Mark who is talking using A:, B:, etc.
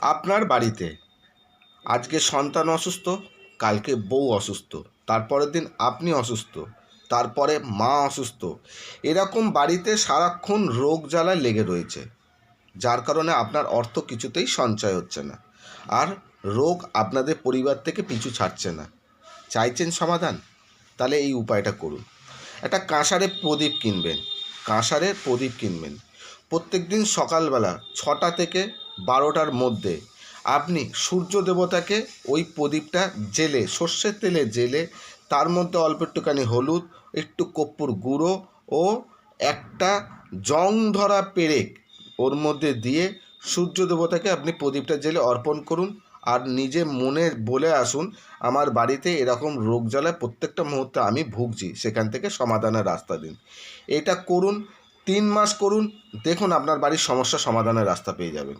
A: আপনার বাড়িতে। আজকে সন্তান অসুস্থ, কালকে বউ অসুস্থ, তারপরের দিন আপনি অসুস্থ, তারপরে মা অসুস্থ। এরকম বাড়িতে সারাক্ষণ রোগ জ্বালা লেগে রয়েছে, যার কারণে আপনার অর্থ কিছুতেই সঞ্চয় হচ্ছে না। আর রোগ আপনাদের পরিবার থেকে পিছু ছাড়ছে না। চাইছেন সমাধান? তাহলে এই উপায়টা করুন। একটা কাঁসারের প্রদীপ কিনবেন, কাঁসারের প্রদীপ কিনবেন। প্রত্যেক দিন সকালবেলা ছটা থেকে বারোটার মধ্যে। আপনি সূর্য দেবতাকে ওই প্রদীপটা জেলে সর্ষের তেলে জেলে তার মধ্যে অল্প একটুখানি হলুদ, একটু কপ্পুর গুঁড়ো ও একটা জং ধরা পেরেক ওর মধ্যে দিয়ে সূর্য দেবতাকে আপনি প্রদীপটা জেলে অর্পণ করুন আর নিজে মনে বলে আসুন, আমার বাড়িতে এরকম রোগ জ্বালায় প্রত্যেকটা মুহূর্তে আমি ভুগছি, সেখান থেকে সমাধানের রাস্তা দিন। এটা করুন, তিন মাস করুন, দেখুন আপনার বাড়ির সমস্যা সমাধানের রাস্তা পেয়ে যাবেন।